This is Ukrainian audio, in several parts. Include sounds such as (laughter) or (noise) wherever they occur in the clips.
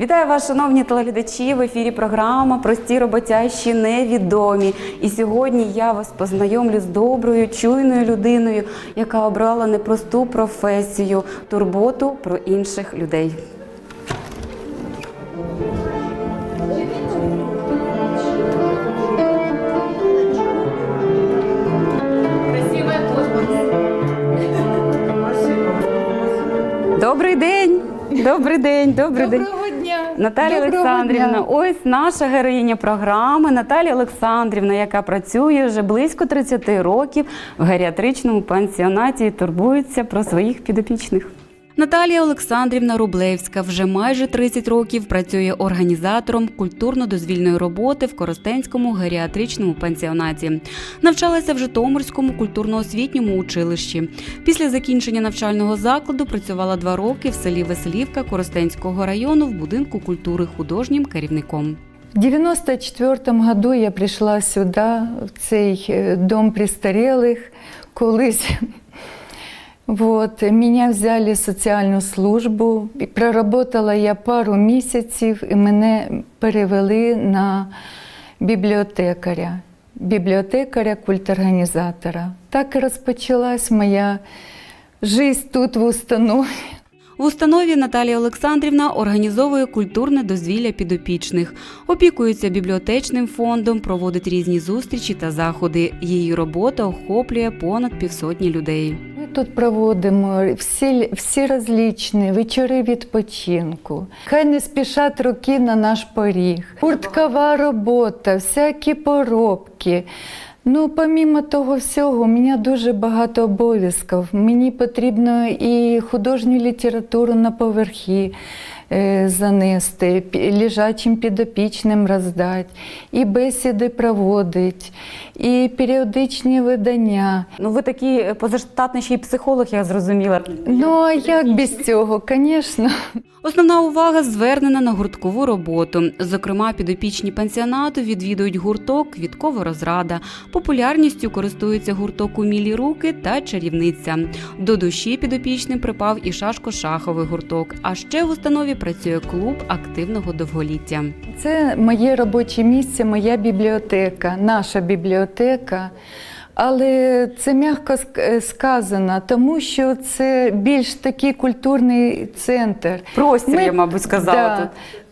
Вітаю вас, шановні телеглядачі. В ефірі програма Прості роботящі невідомі. І сьогодні я вас познайомлю з доброю, чуйною людиною, яка обрала непросту професію турботу про інших людей. Добрий день! Добрий день, добрий день. Наталія Доброго Олександрівна, дня. ось наша героїня програми Наталія Олександрівна, яка працює вже близько 30 років в геріатричному пансіонаті і турбується про своїх підопічних. Наталія Олександрівна Рублевська вже майже 30 років працює організатором культурно-дозвільної роботи в Коростенському геріатричному пансіонаті. Навчалася в Житомирському культурно-освітньому училищі. Після закінчення навчального закладу працювала два роки в селі Веселівка Коростенського району в будинку культури художнім керівником. В 94 году я прийшла сюди, в цей е, дом престарелых, колись. Вот, меня взяли в соціальну службу, проработала я пару місяців, і мене перевели на бібліотекаря, бібліотекаря, культорганізатора. Так і розпочалась моя життя тут в установі. В установі Наталія Олександрівна організовує культурне дозвілля підопічних, опікується бібліотечним фондом, проводить різні зустрічі та заходи. Її робота охоплює понад півсотні людей. Ми тут проводимо всі, всі розлічні вечори відпочинку. Хай не спішать роки на наш поріг. Гурткова робота, всякі поробки. Ну, помімо того всього, у мене дуже багато обов'язків. Мені потрібно і художню літературу на поверхи е, занести, пі- лежачим підопічним роздати, і бесіди проводить, і періодичні видання. Ну ви такий позаштатний ще й психолог, я зрозуміла. Ну, а як без цього, звісно. Основна увага звернена на гурткову роботу. Зокрема, підопічні пансіонату відвідують гурток Квіткова розрада. Популярністю користується гурток Умілі руки та чарівниця. До душі підопічним припав і шашко-шаховий гурток. А ще в установі працює клуб активного довголіття. Це моє робоче місце, моя бібліотека, наша бібліотека. Але це м'яко е, сказано, тому що це більш такий культурний центр. Простір, Ми- я мабуть, сказала тут.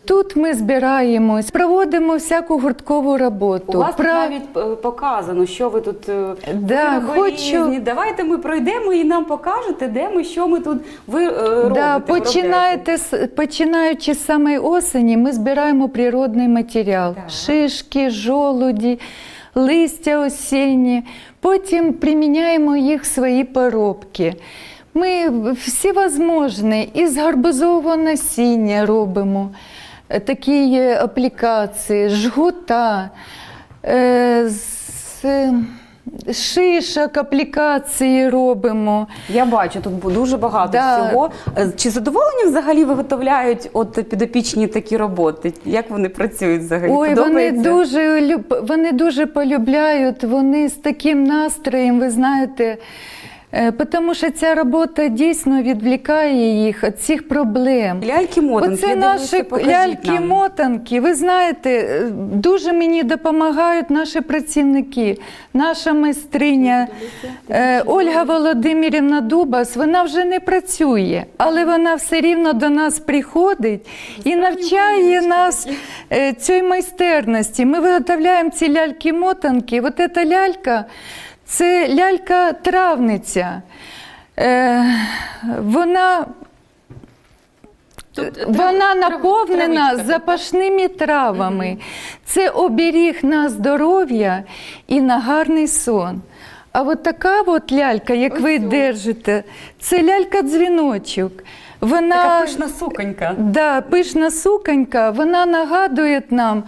Тут ми збираємось, проводимо всяку гурткову роботу. У вас тут Про- навіть е, показано, що ви тут е, Да, хочу- різні. Давайте ми пройдемо і нам покажете, де ми, що ми тут ви е, робите. Да, починаєте, з- починаючи з самої осені, ми збираємо природний матеріал: Так. шишки, жолуді, листя осінні. Потім приміняємо їх в свої поробки. Ми всі возможні, із гарбузового насіння робимо такі є аплікації, жгута. е, з е, Шишок аплікації робимо. Я бачу, тут дуже багато Да. всього. Е, Чи задоволені взагалі виготовляють от підопічні такі роботи? Як вони працюють взагалі? Ой, вони дуже люб- вони дуже полюбляють, вони з таким настроєм, ви знаєте. Е, Тому що ця робота дійсно відвлікає їх від цих проблем. Ляльки мотанки. Оце наші ляльки-мотанки. Ви знаєте, е, дуже мені допомагають наші працівники. Наша майстриня е, Ольга Володимирівна Дубас, вона вже не працює, але вона все рівно до нас приходить і навчає нас е, цій майстерності. Ми виготовляємо ці ляльки-мотанки. От ця лялька це лялька-травниця. Е, вона Тут, е, вона трав- наповнена травичка запашними травами. Це оберіг на здоров'я і на гарний сон. А от така от лялька, як ви Ось о. держите, це лялька-дзвіночок. Вона Така пишна суконька. Да, пишна суконька, вона нагадує нам,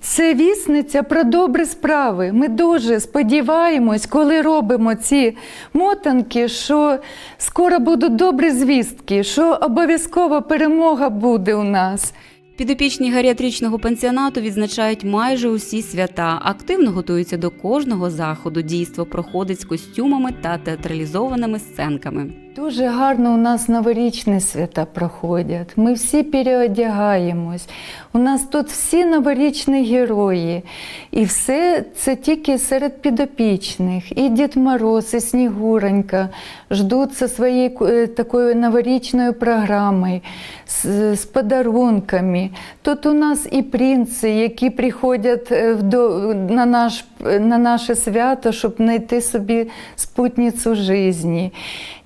це вісниця про добрі справи. Ми дуже сподіваємось, коли робимо ці мотанки, що скоро будуть добрі звістки, що обов'язково перемога буде у нас. Підопічні геріатричного пансіонату відзначають майже усі свята, активно готуються до кожного заходу. Дійство проходить з костюмами та театралізованими сценками. Дуже гарно у нас новорічні свята проходять. Ми всі переодягаємось. У нас тут всі новорічні герої. І все це тільки серед підопічних. І Дід Мороз, і Снігуронька ждуть зі своєю е, такою новорічною програмою, з, з подарунками. Тут у нас і принци, які приходять е, на, наш, на наше свято, щоб знайти собі спутницю житті.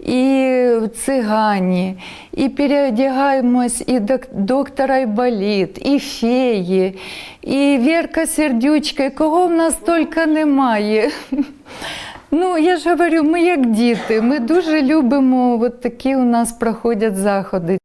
І цигані, і переодягаємось, і док- доктор Айболіт, і феї, і Вірка Сердючка, і кого в нас тільки немає. (laughs) Ну, я ж говорю, ми як діти, ми дуже любимо, от такі у нас проходять заходи.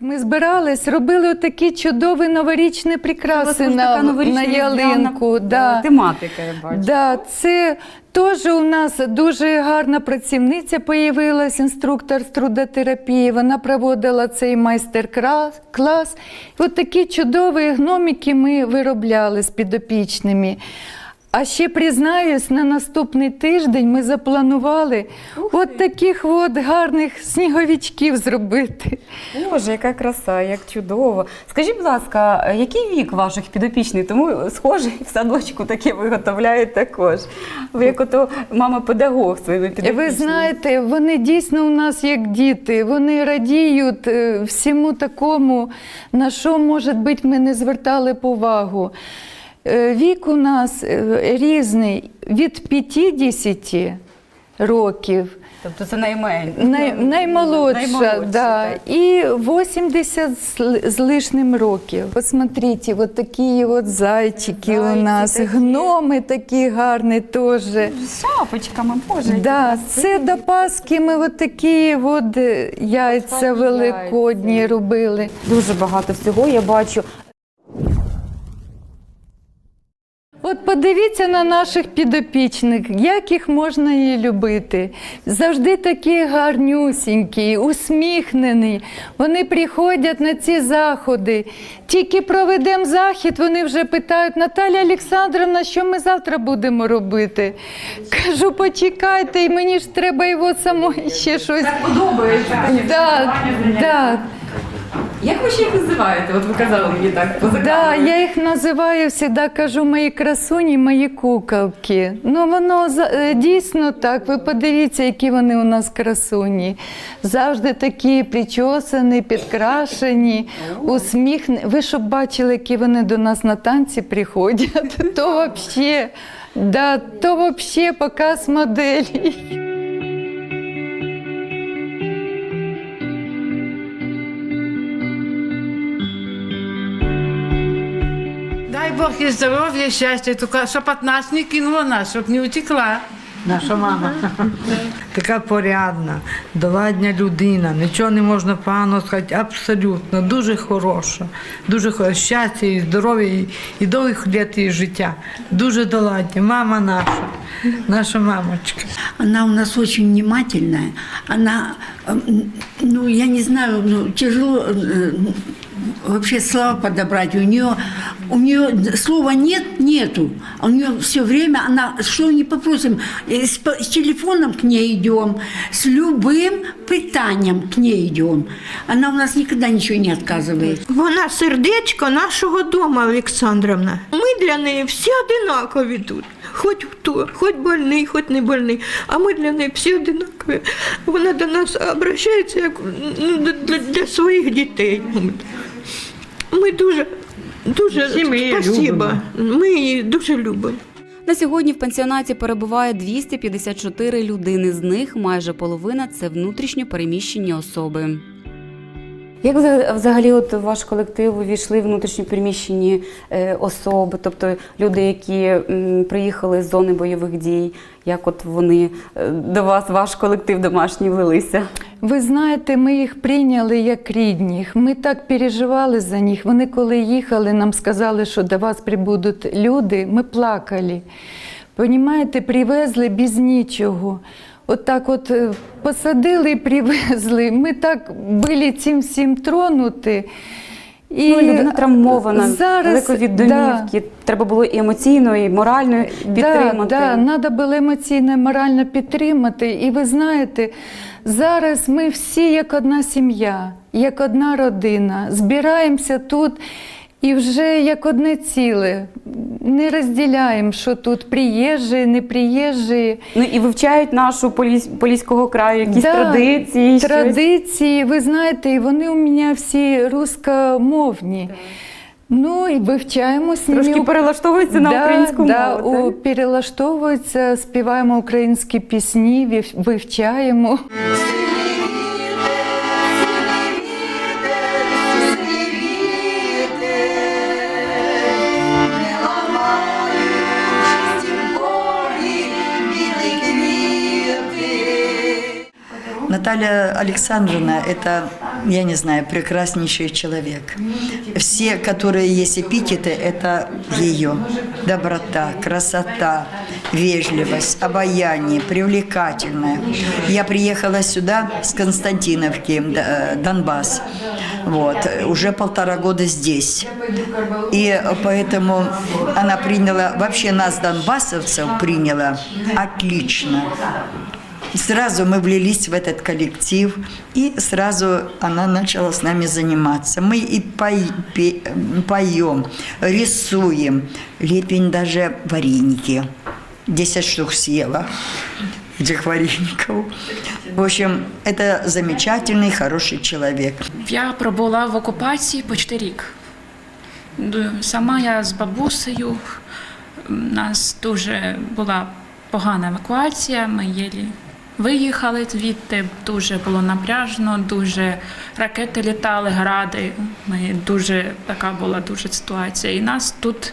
Ми збирались, робили такі чудові новорічні прикраси на, на ялинку. е, Да. Тематика, я бачу. Да, це теж у нас дуже гарна працівниця появилась, інструктор з трудотерапії. Вона проводила цей майстер-клас. От такі чудові гномики ми виробляли з підопічними. А ще признаюсь, на наступний тиждень ми запланували от таких от гарних сніговичків зробити. Боже, яка краса, як чудово. Скажіть, будь ласка, який вік ваших підопічних? Тому схоже, в садочку таке виготовляють також. Ви як ото мама педагог своїми підопічними. Ви знаєте, вони дійсно у нас як діти. Вони радіють е, всьому такому, на що, може бути, ми не звертали. Е, Вік у нас е, різний від 50 років. Тобто це найменше. Най, наймолодша, Наймолодша, да, так. і 80 з, лишним років. Посмотрите, вот такі от зайчики у нас, такі. гноми такі гарні теж. З шапочками, боже. Да, це до Пасхи ми от такі от е, яйця великодні яйця. робили. Дуже багато всього я бачу. От подивіться на наших підопічних, як їх можна і любити. Завжди такі гарнюсінькі, усміхнені. Вони приходять на ці заходи. Тільки проведемо захід, вони вже питають, Наталя Олександровна, що ми завтра будемо робити? Кажу, почекайте, і мені ж треба його самої ще щось. Подобається. Да, да. Як ви ще їх називаєте? От ви казали мені так поза Да, камерою. я їх називаю завжди, кажу, мої красуні, мої куколки. Ну воно за- е, дійсно так. Ви подивіться, які вони у нас красуні. Завжди такі причосані, підкрашені, усміхнені. Ви щоб бачили, які вони до нас на танці приходять, (laughs) то взагалі, да, то вообще показ моделей. Бог їй здоров'я, і щастя, тільки щоб от нас не кинула нас, щоб не утекла. Наша мама така порядна, доладня людина, нічого не можна погано сказати, абсолютно, дуже хороша, дуже хороша. Щастя і здоров'я, і, і довгих літ і життя. Дуже доладня. Мама наша, наша мамочка. Она у нас очень внимательная. Она, ну, я не знаю, ну, тяжело э, вообще слова подобрать. У нее, у нее слова нет, нету. А у нее все время, она, что не попросим, э, с, по- с телефоном к ней идем, с любым питанием к ней идем. Она у нас никогда ничего не отказывает. Вона сердечко нашого дому, Олександровна. Ми для неї всі одинакові тут. Хоч хто, хоч больний, хоч не больний. А ми для неї всі одинакові. Вона до нас обращається як ну, для, для своїх дітей. Ми дуже, дуже Всі ми її спасибо. Ми її дуже любимо. На сьогодні в пансіонаті перебуває 254 людини. З них майже половина це внутрішньо переміщені особи. Як вза- взагалі от в ваш колектив увійшли внутрішньо переміщені е, особи, тобто люди, які приїхали з зони бойових дій, як от вони е, до вас, ваш колектив домашній влилися? Ви знаєте, ми їх прийняли як рідних. Ми так переживали за них. Вони, коли їхали, нам сказали, що до вас прибудуть люди. Ми плакали. Понімаєте, привезли без нічого. От так от е, посадили і привезли. Ми так були цим всім тронуті. І Ну, людина травмована, зараз, далеко від да. домівки. Треба було і емоційно, і морально підтримати. Да, да, треба було емоційно і морально підтримати. І ви знаєте, зараз ми всі як одна сім'я, як одна родина, збираємося тут і вже як одне ціле. Не розділяємо, що тут приїжджі, не приїжджі. Ну і вивчають нашу поліс, поліського краю, якісь Да, традиції. щось. Традиції, ви знаєте, і вони у мене всі рускомовні. Ну і вивчаємо з ними. Трошки перелаштовуються на Да, українську да, мову. так? перелаштовуються, співаємо українські пісні, вивчаємо. Наталья Александровна – это, я не знаю, прекраснейший человек. Все, которые есть эпитеты, это ее. Доброта, красота, вежливость, обаяние, привлекательная. Я приехала сюда с Константиновки, Д- Донбасс. Вот, уже полтора года здесь. И поэтому она приняла, вообще нас, донбассовцев, приняла отлично. Сразу мы влились в этот коллектив, и сразу она начала с нами заниматься. Мы и пой- пе- поем, рисуем, лепим даже вареники. Десять штук съела этих вареников. В общем, это замечательный, хороший человек. Я пробула в окупації почти рік. Ду- Сама я з бабусею. У нас дуже була погана евакуація. Ми єлі виїхали звідти. Дуже було напряжно, дуже ракети літали, гради. Ми дуже така була дуже ситуація. І нас тут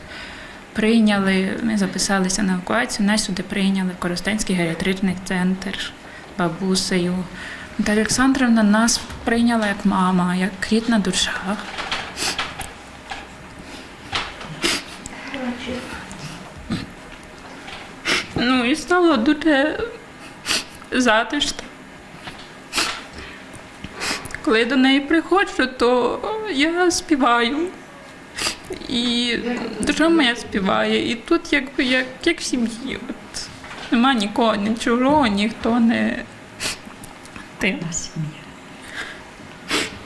прийняли. Ми записалися на евакуацію. Нас сюди прийняли в Коростенський геріатричний центр бабусею. Та Олександровна нас прийняла як мама, як рідна душа. Ну і стало дуже затишно. Коли я до неї приходжу, то я співаю. І душа моя співає. І тут якби як, як в сім'ї. От. Нема нікого, ні чужого, ніхто не ти.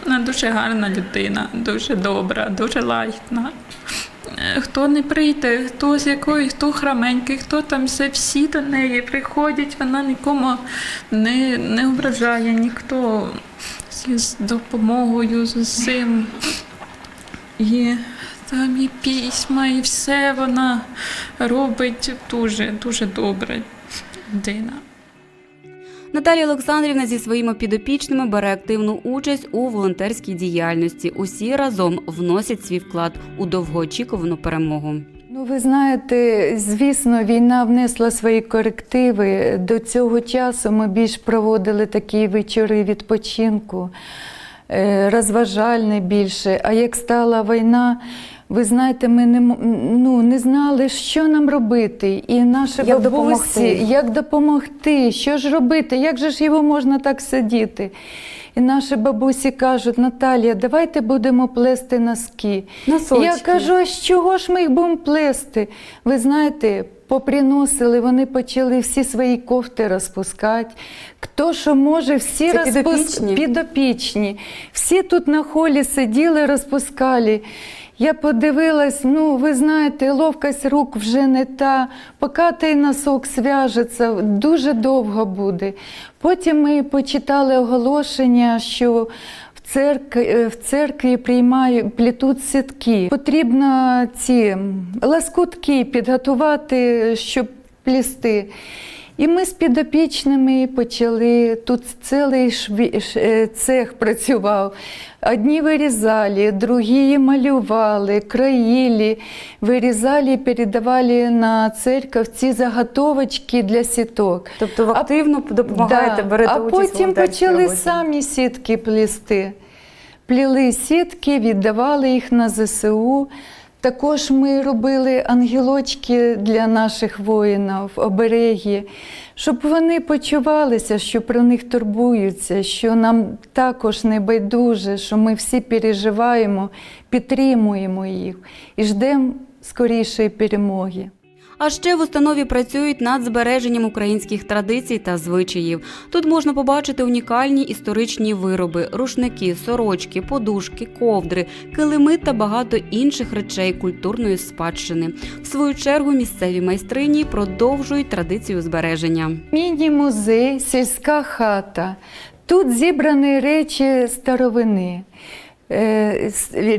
Вона дуже гарна людина, дуже добра, дуже лагідна. Хто не прийде, хто з якої, хто храменький, хто там все, всі до неї приходять, вона нікому не, не ображає, ніхто з допомогою, з усім. І там і письма, і все вона робить дуже, дуже добре людина. Наталія Олександрівна зі своїми підопічними бере активну участь у волонтерській діяльності. Усі разом вносять свій вклад у довгоочікувану перемогу. Ну, ви знаєте, звісно, війна внесла свої корективи. До цього часу ми більш проводили такі вечори відпочинку, е, розважальні більше. А як стала війна, ви знаєте, ми не, ну, не знали, що нам робити. І наші Як бабусі, допомогти? як допомогти, що ж робити, як же ж його можна так сидіти? І наші бабусі кажуть, Наталія, давайте будемо плести носки. Носочки. Я кажу, а з чого ж ми їх будемо плести? Ви знаєте, поприносили, вони почали всі свої кофти розпускати. Хто що може, всі Це розпус- підопічні? підопічні. Всі тут на холі сиділи, розпускали. Я подивилась, ну ви знаєте, ловкость рук вже не та, поки той носок зв'яжеться, дуже довго буде. Потім ми почитали оголошення, що церкві, в церкві приймають плітуть сітки. Потрібно ці лоскутки підготувати, щоб плісти. І ми з підопічними почали. Тут цілий е, цех працював. Одні вирізали, другі малювали, країли, вирізали і передавали на церкву ці заготовочки для сіток. Тобто ви активно допомагаєте, Да. берете а участь в потім почали роботі. самі сітки плести. Пліли сітки, віддавали їх на ЗСУ. Також ми робили ангелочки для наших воїнів, обереги, щоб вони почувалися, що про них турбуються, що нам також не байдуже, що ми всі переживаємо, підтримуємо їх і ждемо скорішої перемоги. А ще в установі працюють над збереженням українських традицій та звичаїв. Тут можна побачити унікальні історичні вироби, рушники, сорочки, подушки, ковдри, килими та багато інших речей культурної спадщини. В свою чергу місцеві майстрині продовжують традицію збереження. Міні-музей, сільська хата. Тут зібрані речі старовини, Е,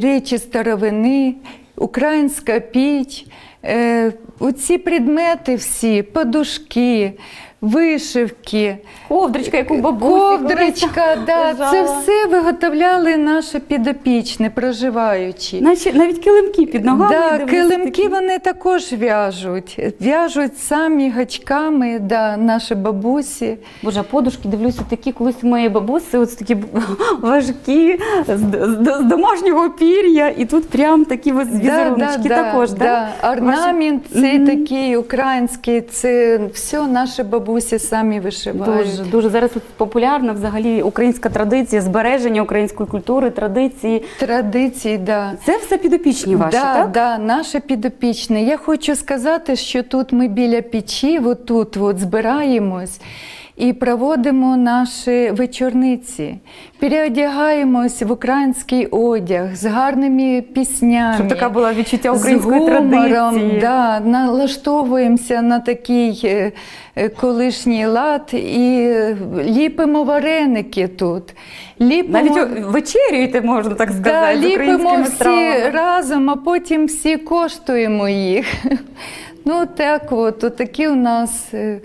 речі старовини, українська піч. Е, Оці предмети всі, подушки, вишивки, Ковдричка, яку бабуся ковдрочка, да, це все виготовляли наші підопічні, проживаючі. Наче навіть килимки під ногами. Да, килимки вони також в'яжуть. В'яжуть самі гачками, да, наші бабусі. Боже, подушки дивлюся такі, колись у моєї бабуси, ось такі (laughs) важкі з, з, домашнього пір'я, і тут прям такі ось візеруночки також. Да, Орнамент Ваші- цей такий український, це все наші бабусі самі вишивають. Дуже, дуже зараз популярна взагалі українська традиція, збереження української культури, традиції. Традиції, да. Це все підопічні ваші, да, так? Да, наше підопічне. Я хочу сказати, що тут ми біля печі, отут от збираємось і проводимо наші вечорниці. Переодягаємось в український одяг з гарними піснями. Щоб така була відчуття з української гумором, традиції. Да, налаштовуємося на такий е, е, колишній лад і ліпимо вареники тут. Ліпимо, Навіть вечерюєте, можна так сказати, да, з ліпимо всі стравами. разом, а потім всі коштуємо їх. (laughs) Ну так от, от такі у нас е,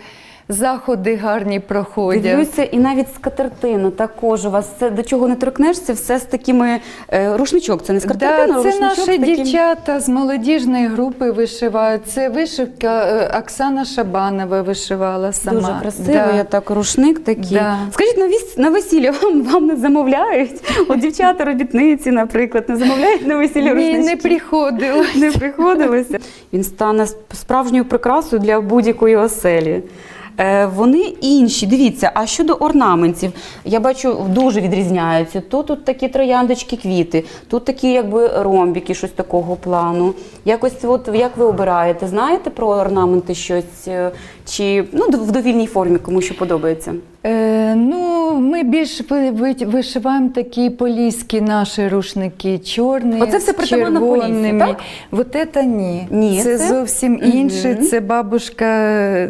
заходи гарні проходять. Дивлюся, і навіть скатертина також у вас. Це до чого не торкнешся, все з такими е, рушничок. Це не скатертина, Да, а це наші таким- дівчата з молодіжної групи вишивають. Це вишивка е, Оксана Шабанова вишивала сама. Дуже красиво, Да. я так рушник такий. Да. Скажіть, на, віс... на весілля вам, вам не замовляють? (laughs) От дівчата робітниці, наприклад, не замовляють на весілля Ні, не приходила. Не приходилося. Він стане справжньою прикрасою для будь-якої оселі. Е, Вони інші. Дивіться, а щодо орнаментів, я бачу, дуже відрізняються. Тут, тут такі трояндочки, квіти, тут такі якби ромбіки, щось такого плану. Якось от як ви обираєте? Знаєте про орнаменти щось? Е, Чи ну, в довільній формі, кому що подобається? Е, ну, ми більш ви- ви- вишиваємо такі поліські наші рушники, чорні, Оце все з притаманно червоними. так? Вот це ні. Ні, це, це? зовсім Мгм. інше. Це бабушка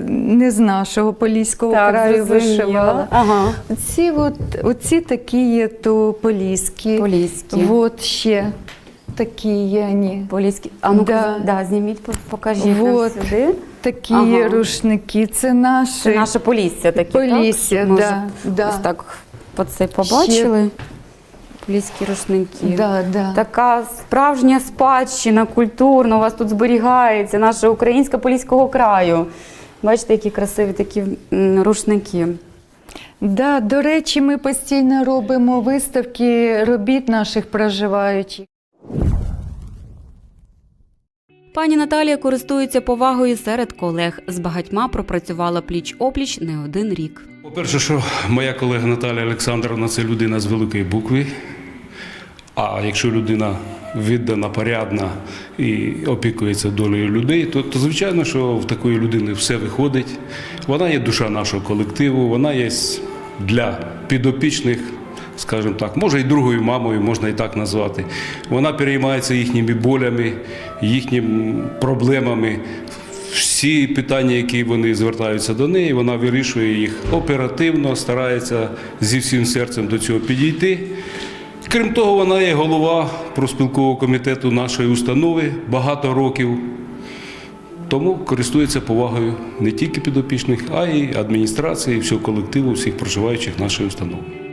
не з нашого поліського краю зрозуміла. вишивала. Ага. Оці, от, оці такі є то поліські. Поліські. От ще такі є вони. А ну Да. да. зніміть, покажіть нам Вот. сюди. Такі Ага. рушники. Це наші. Це наше Полісся таке, Полісся, так? Да, да. Ось так по це побачили. Поліські рушники. Да, да. Така справжня спадщина культурна у вас тут зберігається, наша українська поліського краю. Бачите, які красиві такі м, рушники. Да, до речі, ми постійно робимо виставки робіт наших проживаючих. Пані Наталія користується повагою серед колег. З багатьма пропрацювала пліч-опліч не один рік. По-перше, що моя колега Наталія Олександровна це людина з великої букви. А якщо людина віддана, порядна і опікується долею людей, то, то звичайно, що в такої людини все виходить. Вона є душа нашого колективу, вона є для підопічних, скажімо так, може і другою мамою, можна і так назвати. Вона переймається їхніми болями, їхніми проблемами. Всі питання, які вони звертаються до неї, вона вирішує їх оперативно, старається зі всім серцем до цього підійти. Крім того, вона є голова профспілкового комітету нашої установи багато років. Тому користується повагою не тільки підопічних, а й адміністрації, всього колективу, всіх проживаючих нашої установи.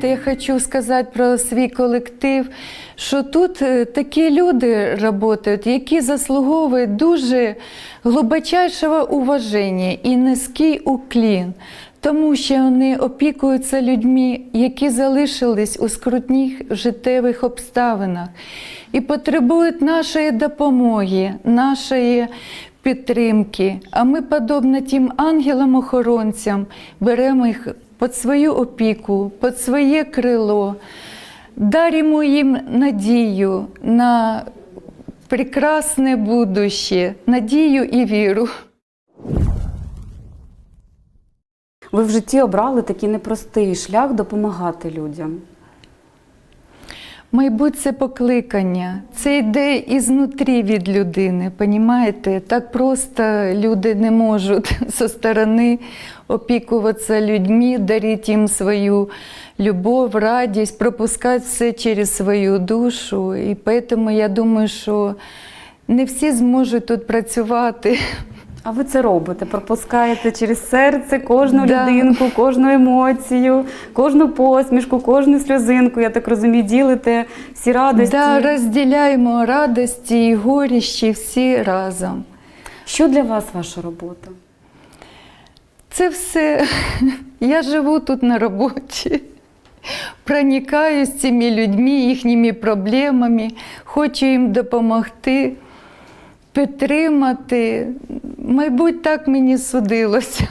Знаєте, я хочу сказати про свій колектив, що тут е, такі люди працюють, які заслуговують дуже глибочайшого уваження і низький уклін. тому що вони опікуються людьми, які залишились у скрутних життєвих обставинах і потребують нашої допомоги, нашої підтримки. А ми, подобно тим ангелам-охоронцям, беремо їх під свою опіку, під своє крило, даримо їм надію на прекрасне будуще, надію і віру. Ви в житті обрали такий непростий шлях допомагати людям. Мабуть, це покликання. Це йде ізнутрі від людини. Понімаєте? Так просто люди не можуть (laughs) зі сторони опікуватися людьми, дарити їм свою любов, радість, пропускати все через свою душу. І тому я думаю, що не всі зможуть тут працювати. (laughs) А ви це робите, пропускаєте через серце кожну Да. людинку, кожну емоцію, кожну посмішку, кожну сльозинку. Я так розумію, ділите всі радості. Да, розділяємо радості і горіщі всі разом. Що для вас ваша робота? Це все. (laughs) Я живу тут на роботі. Проникаю з цими людьми, їхніми проблемами, хочу їм допомогти, підтримати. Мабуть, так мені судилося.